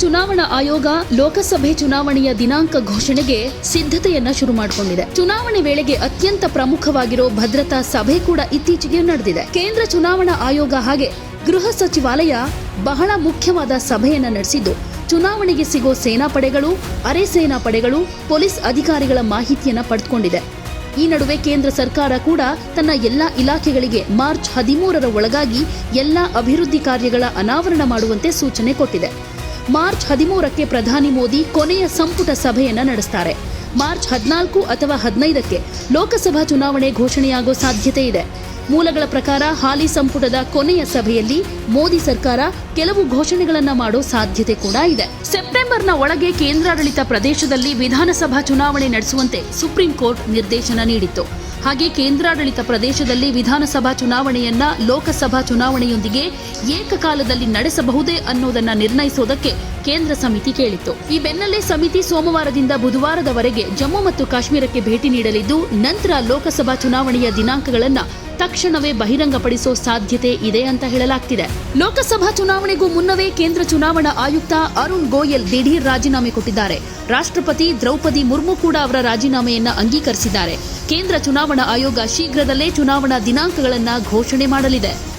ಚುನಾವಣಾ ಆಯೋಗ ಲೋಕಸಭೆ ಚುನಾವಣೆಯ ದಿನಾಂಕ ಘೋಷಣೆಗೆ ಸಿದ್ಧತೆಯನ್ನ ಶುರು ಮಾಡಿಕೊಂಡಿದೆ. ಚುನಾವಣೆ ವೇಳೆಗೆ ಅತ್ಯಂತ ಪ್ರಮುಖವಾಗಿರೋ ಭದ್ರತಾ ಸಭೆ ಕೂಡ ಇತ್ತೀಚೆಗೆ ನಡೆದಿದೆ. ಕೇಂದ್ರ ಚುನಾವಣಾ ಆಯೋಗ ಹಾಗೆ ಗೃಹ ಸಚಿವಾಲಯ ಬಹಳ ಮುಖ್ಯವಾದ ಸಭೆಯನ್ನ ನಡೆಸಿದ್ದು, ಚುನಾವಣೆಗೆ ಸಿಗೋ ಸೇನಾ ಪಡೆಗಳು ಅರೆ ಸೇನಾ ಪಡೆಗಳು ಪೊಲೀಸ್ ಅಧಿಕಾರಿಗಳ ಮಾಹಿತಿಯನ್ನ ಪಡೆದುಕೊಂಡಿದೆ. ಈ ನಡುವೆ ಕೇಂದ್ರ ಸರ್ಕಾರ ಕೂಡ ತನ್ನ ಎಲ್ಲಾ ಇಲಾಖೆಗಳಿಗೆ ಮಾರ್ಚ್ ಹದಿಮೂರರ ಒಳಗಾಗಿ ಎಲ್ಲಾ ಅಭಿವೃದ್ಧಿ ಕಾರ್ಯಗಳ ಅನಾವರಣ ಮಾಡುವಂತೆ ಸೂಚನೆ ಕೊಟ್ಟಿದೆ. ಮಾರ್ಚ್ ಹದಿಮೂರಕ್ಕೆ ಪ್ರಧಾನಿ ಮೋದಿ ಕೊನೆಯ ಸಂಪುಟ ಸಭೆಯನ್ನು ನಡೆಸ್ತಾರೆ. ಮಾರ್ಚ್ ಹದಿನಾಲ್ಕು ಅಥವಾ ಹದಿನೈದಕ್ಕೆ ಲೋಕಸಭಾ ಚುನಾವಣೆ ಘೋಷಣೆಯಾಗೋ ಸಾಧ್ಯತೆ ಇದೆ. ಮೂಲಗಳ ಪ್ರಕಾರ ಹಾಲಿ ಸಂಪುಟದ ಕೊನೆಯ ಸಭೆಯಲ್ಲಿ ಮೋದಿ ಸರ್ಕಾರ ಕೆಲವು ಘೋಷಣೆಗಳನ್ನು ಮಾಡೋ ಸಾಧ್ಯತೆ ಕೂಡ ಇದೆ. ಸೆಪ್ಟೆಂಬರ್ನ ಒಳಗೆ ಕೇಂದ್ರಾಡಳಿತ ಪ್ರದೇಶದಲ್ಲಿ ವಿಧಾನಸಭಾ ಚುನಾವಣೆ ನಡೆಸುವಂತೆ ಸುಪ್ರೀಂ ಕೋರ್ಟ್ ನಿರ್ದೇಶನ ನೀಡಿತ್ತು. ಹಾಗೆ ಕೇಂದ್ರಾಡಳಿತ ಪ್ರದೇಶದಲ್ಲಿ ವಿಧಾನಸಭಾ ಚುನಾವಣೆಯನ್ನ ಲೋಕಸಭಾ ಚುನಾವಣೆಯೊಂದಿಗೆ ಏಕಕಾಲದಲ್ಲಿ ನಡೆಸಬಹುದೇ ಅನ್ನೋದನ್ನ ನಿರ್ಣಯಿಸೋದಕ್ಕೆ ಕೇಂದ್ರ ಸಮಿತಿ ಕೇಳಿತ್ತು. ಈ ಬೆನ್ನಲ್ಲೇ ಸಮಿತಿ ಸೋಮವಾರದಿಂದ ಬುಧವಾರದವರೆಗೆ ಜಮ್ಮು ಮತ್ತು ಕಾಶ್ಮೀರಕ್ಕೆ ಭೇಟಿ ನೀಡಲಿದ್ದು, ನಂತರ ಲೋಕಸಭಾ ಚುನಾವಣೆಯ ದಿನಾಂಕಗಳನ್ನ ತಕ್ಷಣವೇ ಬಹಿರಂಗಪಡಿಸೋ ಸಾಧ್ಯತೆ ಇದೆ ಅಂತ ಹೇಳಲಾಗ್ತಿದೆ. ಲೋಕಸಭಾ ಚುನಾವಣೆಗೂ ಮುನ್ನವೇ ಕೇಂದ್ರ ಚುನಾವಣಾ ಆಯುಕ್ತ ಅರುಣ್ ಗೋಯಲ್ ದಿಢೀರ್ ರಾಜೀನಾಮೆ ಕೊಟ್ಟಿದ್ದಾರೆ. ರಾಷ್ಟ್ರಪತಿ ದ್ರೌಪದಿ ಮುರ್ಮು ಕೂಡ ಅವರ ರಾಜೀನಾಮೆಯನ್ನ ಅಂಗೀಕರಿಸಿದ್ದಾರೆ. ಕೇಂದ್ರ ಚುನಾವಣಾ ಆಯೋಗ ಶೀಘ್ರದಲ್ಲೇ ಚುನಾವಣಾ ದಿನಾಂಕಗಳನ್ನು ಘೋಷಣೆ ಮಾಡಲಿದೆ.